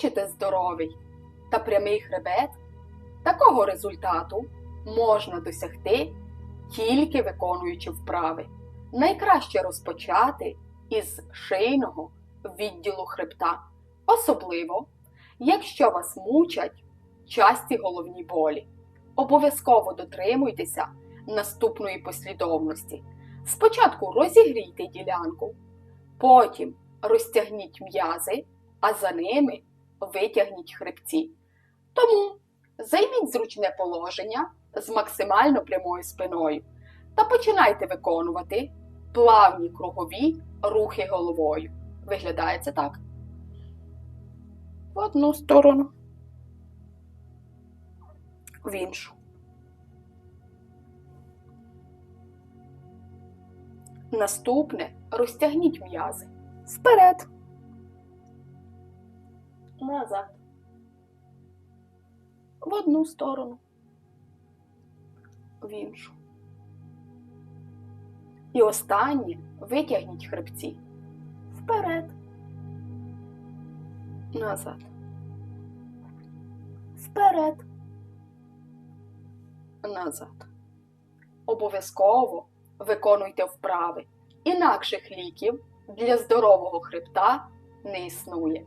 Хочете здоровий та прямий хребет? Такого результату можна досягти тільки виконуючи вправи. Найкраще розпочати із шийного відділу хребта, особливо, якщо вас мучать часті головні болі. Обов'язково дотримуйтеся наступної послідовності. Спочатку розігрійте ділянку, потім розтягніть м'язи, а за ними витягніть хребці. Тому займіть зручне положення з максимально прямою спиною та починайте виконувати плавні кругові рухи головою. Виглядає це так. В одну сторону, в іншу. Наступне розтягніть м'язи вперед. Назад. В одну сторону. В іншу. І останнє витягніть хребці. Вперед. Назад. Вперед. Назад. Обов'язково виконуйте вправи. Інакших ліків для здорового хребта не існує.